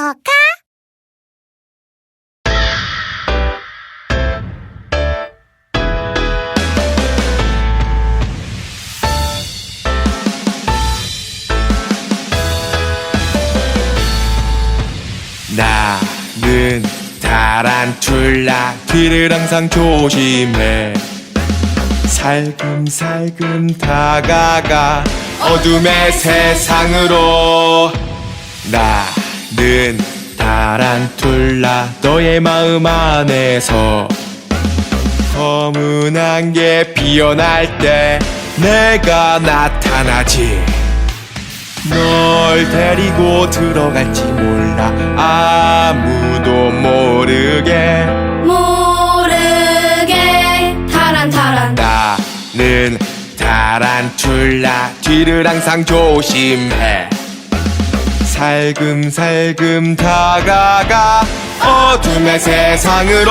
너가 나는 타란툴라 뒤를 항상 조심해. 살금살금 다가가 어둠의 세상으로. 나 는 타란툴라 너의 마음 안에서 검은 안개 피어날 때 내가 나타나지. 널 데리고 들어갈지 몰라 아무도 모르게. 모르게 타란 타란. 나는 타란툴라 뒤를 항상 조심해 살금살금 다가가 어둠의 세상으로